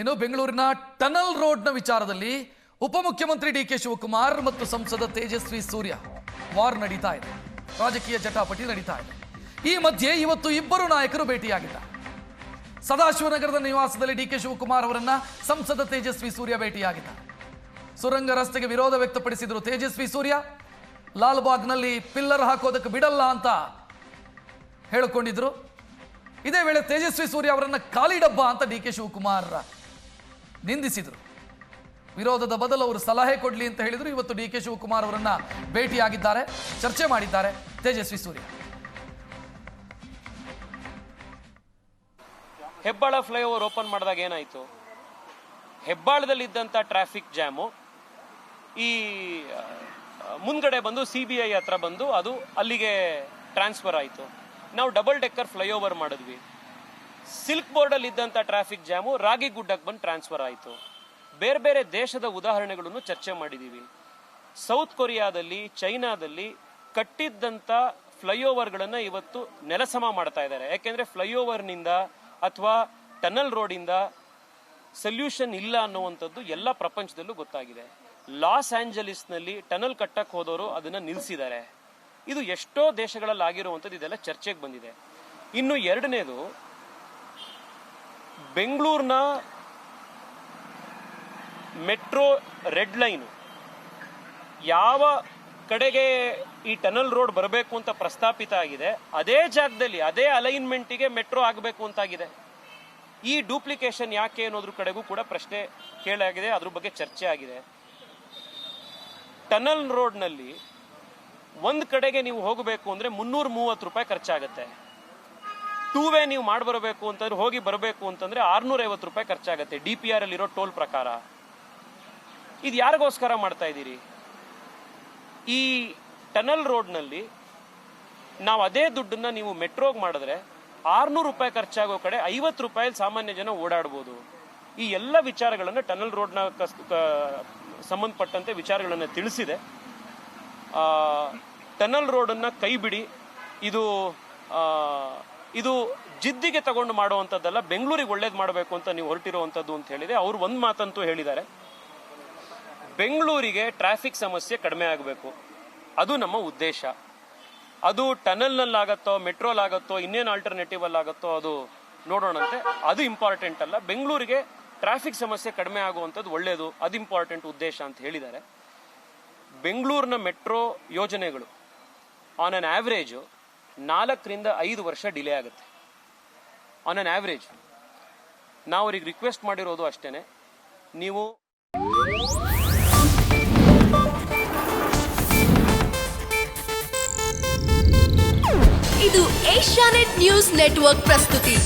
ಇನ್ನು ಬೆಂಗಳೂರಿನ ಟನಲ್ ರೋಡ್ನ ವಿಚಾರದಲ್ಲಿ ಉಪಮುಖ್ಯಮಂತ್ರಿ ಡಿ ಕೆ ಶಿವಕುಮಾರ್ ಮತ್ತು ಸಂಸದ ತೇಜಸ್ವಿ ಸೂರ್ಯ ವಾರ್ ನಡೀತಾ ಇದೆ. ರಾಜಕೀಯ ಜಟಾಪಟಿ ನಡೀತಾ ಇದೆ. ಈ ಮಧ್ಯೆ ಇವತ್ತು ಇಬ್ಬರು ನಾಯಕರು ಭೇಟಿಯಾಗಿದ್ದಾರೆ. ಸದಾಶಿವನಗರದ ನಿವಾಸದಲ್ಲಿ ಡಿ ಕೆ ಶಿವಕುಮಾರ್ ಅವರನ್ನ ಸಂಸದ ತೇಜಸ್ವಿ ಸೂರ್ಯ ಭೇಟಿಯಾಗಿದ್ದಾರೆ. ಸುರಂಗ ರಸ್ತೆಗೆ ವಿರೋಧ ವ್ಯಕ್ತಪಡಿಸಿದರು ತೇಜಸ್ವಿ ಸೂರ್ಯ. ಲಾಲ್ಬಾಗ್ನಲ್ಲಿ ಪಿಲ್ಲರ್ ಹಾಕೋದಕ್ಕೆ ಬಿಡಲ್ಲ ಅಂತ ಹೇಳಿಕೊಂಡಿದ್ರು. ಇದೇ ವೇಳೆ ತೇಜಸ್ವಿ ಸೂರ್ಯ ಅವರನ್ನ ಖಾಲಿ ಡಬ್ಬ ಅಂತ ಡಿ ಕೆ ಶಿವಕುಮಾರ್ ನಿಂದಿಸಿದರು. ವಿರೋಧದ ಬದಲು ಅವರು ಸಲಹೆ ಕೊಡಲಿ ಅಂತ ಹೇಳಿದರು. ಇವತ್ತು ಡಿ ಕೆ ಶಿವಕುಮಾರ್ ಅವರನ್ನು ಭೇಟಿಯಾಗಿದ್ದಾರೆ, ಚರ್ಚೆ ಮಾಡಿದ್ದಾರೆ ತೇಜಸ್ವಿ ಸೂರ್ಯ. ಹೆಬ್ಬಾಳ ಫ್ಲೈಓವರ್ ಓಪನ್ ಮಾಡಿದಾಗ ಏನಾಯಿತು? ಹೆಬ್ಬಾಳದಲ್ಲಿದ್ದಂಥ ಟ್ರಾಫಿಕ್ ಜಾಮು, ಈ ಮುಂದಗಡೆ ಬಂದು ಸಿ ಬಿ ಐ ಹತ್ರ ಬಂದು ಅದು ಅಲ್ಲಿಗೆ ಟ್ರಾನ್ಸ್ಫರ್ ಆಯಿತು. ನಾವು ಡಬಲ್ ಡೆಕ್ಕರ್ ಫ್ಲೈಓವರ್ ಮಾಡಿದ್ವಿ. ಸಿಲ್ಕ್ ಬೋರ್ಡಲ್ಲಿ ಇದ್ದಂತ ಟ್ರಾಫಿಕ್ ಜಾಮು ರಾಗಿ ಗುಡ್ಡಕ್ಕೆ ಬಂದು ಟ್ರಾನ್ಸ್ಫರ್ ಆಯಿತು. ಬೇರೆ ಬೇರೆ ದೇಶದ ಉದಾಹರಣೆಗಳನ್ನು ಚರ್ಚೆ ಮಾಡಿದ್ದೀವಿ ಸೌತ್ ಕೊರಿಯಾದಲ್ಲಿ ಚೈನಾದಲ್ಲಿ ಕಟ್ಟಿದ್ದಂಥ ಫ್ಲೈಓವರ್ಗಳನ್ನು ಇವತ್ತು ನೆಲಸಮ ಮಾಡ್ತಾ ಇದ್ದಾರೆ. ಯಾಕೆಂದರೆ ಫ್ಲೈಓವರ್ನಿಂದ ಅಥವಾ ಟನಲ್ ರೋಡಿಂದ ಸೊಲ್ಯೂಷನ್ ಇಲ್ಲ ಅನ್ನುವಂಥದ್ದು ಎಲ್ಲ ಪ್ರಪಂಚದಲ್ಲೂ ಗೊತ್ತಾಗಿದೆ. ಲಾಸ್ ಆ್ಯಂಜಲೀಸ್ನಲ್ಲಿ ಟನಲ್ ಕಟ್ಟಕ್ಕೆ ಹೋದವರು ಅದನ್ನು ನಿಲ್ಲಿಸಿದ್ದಾರೆ ಇದು ಎಷ್ಟೋ ದೇಶಗಳಲ್ಲಿ ಆಗಿರುವಂಥದ್ದು ಇದೆಲ್ಲ ಚರ್ಚೆಗೆ ಬಂದಿದೆ. ಇನ್ನು ಎರಡನೇದು ಬೆಂಗಳೂರಿನ ಮೆಟ್ರೋ ರೆಡ್ ಲೈನ್ ಯಾವ ಕಡೆಗೆ ಈ ಟನಲ್ ರೋಡ್ ಬರಬೇಕು ಅಂತ ಪ್ರಸ್ತಾಪಿತ ಆಗಿದೆ, ಅದೇ ಜಾಗದಲ್ಲಿ, ಅದೇ ಅಲೈನ್ಮೆಂಟಿಗೆ ಮೆಟ್ರೋ ಆಗಬೇಕು ಅಂತಾಗಿದೆ. ಈ ಡೂಪ್ಲಿಕೇಶನ್ ಯಾಕೆ ಅನ್ನೋದ್ರ ಕಡೆಗೂ ಕೂಡ ಪ್ರಶ್ನೆ ಕೇಳಾಗಿದೆ ಅದ್ರ ಬಗ್ಗೆ ಚರ್ಚೆ ಆಗಿದೆ. ಟನಲ್ ರೋಡ್ನಲ್ಲಿ ಒಂದು ಕಡೆಗೆ ನೀವು ಹೋಗಬೇಕು ಅಂದರೆ ಮುನ್ನೂರ ಮೂವತ್ತು ರೂಪಾಯಿ ಖರ್ಚಾಗುತ್ತೆ. ಟೂ ವೇ ನೀವು ಮಾಡ್ಬರಬೇಕು ಅಂತಂದ್ರೆ ಹೋಗಿ ಬರಬೇಕು ಅಂತಂದ್ರೆ ಆರ್ನೂರ ಐವತ್ತು ರೂಪಾಯಿ ಖರ್ಚಾಗುತ್ತೆ. ಡಿ ಪಿ ಆರ್ ಅಲ್ಲಿರೋ ಟೋಲ್ ಪ್ರಕಾರ. ಇದು ಯಾರಿಗೋಸ್ಕರ ಮಾಡ್ತಾ ಇದ್ದೀರಿ? ಈ ಟನಲ್ ರೋಡ್ನಲ್ಲಿ ನಾವು ಅದೇ ದುಡ್ಡನ್ನ ನೀವು ಮೆಟ್ರೋಗೆ ಮಾಡಿದ್ರೆ ಆರ್ನೂರು ರೂಪಾಯಿ ಖರ್ಚಾಗೋ ಕಡೆ ಐವತ್ತು ರೂಪಾಯಿ ಸಾಮಾನ್ಯ ಜನ ಓಡಾಡ್ಬೋದು. ಈ ಎಲ್ಲ ವಿಚಾರಗಳನ್ನು ಟನಲ್ ರೋಡ್ನ ಸಂಬಂಧಪಟ್ಟಂತೆ ವಿಚಾರಗಳನ್ನು ತಿಳಿಸಿದೆ. ಟನಲ್ ರೋಡನ್ನು ಕೈ ಬಿಡಿ ಇದು ಇದು ಜಿದ್ದಿಗೆ ತಗೊಂಡು ಮಾಡುವಂಥದ್ದಲ್ಲ, ಬೆಂಗಳೂರಿಗೆ ಒಳ್ಳೇದು ಮಾಡಬೇಕು ಅಂತ ನೀವು ಹೊರಟಿರುವಂಥದ್ದು ಅಂತ ಹೇಳಿದೆ ಅವ್ರು ಒಂದು ಮಾತಂತೂ ಹೇಳಿದ್ದಾರೆ. ಬೆಂಗಳೂರಿಗೆ ಟ್ರಾಫಿಕ್ ಸಮಸ್ಯೆ ಕಡಿಮೆ ಆಗಬೇಕು. ಅದು ನಮ್ಮ ಉದ್ದೇಶ. ಅದು ಟನಲ್ನಲ್ಲಾಗತ್ತೋ, ಮೆಟ್ರೋಲಾಗತ್ತೋ, ಇನ್ನೇನು ಆಲ್ಟರ್ನೇಟಿವ್ ಅಲ್ಲಿ ಆಗತ್ತೋ ಅದು ನೋಡೋಣಂತೆ. ಅದು ಇಂಪಾರ್ಟೆಂಟ್ ಅಲ್ಲ. ಬೆಂಗಳೂರಿಗೆ ಟ್ರಾಫಿಕ್ ಸಮಸ್ಯೆ ಕಡಿಮೆ ಆಗುವಂಥದ್ದು ಒಳ್ಳೆಯದು ಅದು ಇಂಪಾರ್ಟೆಂಟ್ ಉದ್ದೇಶ ಅಂತ ಹೇಳಿದ್ದಾರೆ. ಬೆಂಗಳೂರಿನ ಮೆಟ್ರೋ ಯೋಜನೆಗಳು ಆನ್ ಆನ್ ಆವ್ರೇಜು ನಾಲ್ಕರಿಂದ ಐದು ವರ್ಷ ಡಿಲೇ ಆಗುತ್ತೆ. ಆನ್ ಅನ್ ಆ್ಯಾವ್ರೇಜ್ ನಾವು ಅವ್ರಿಗೆ ರಿಕ್ವೆಸ್ಟ್ ಮಾಡಿರೋದು ಅಷ್ಟೇ ನೀವು ಇದು ಏಷ್ಯಾನೆಟ್ ನ್ಯೂಸ್ ನೆಟ್ವರ್ಕ್ ಪ್ರಸ್ತುತಿ.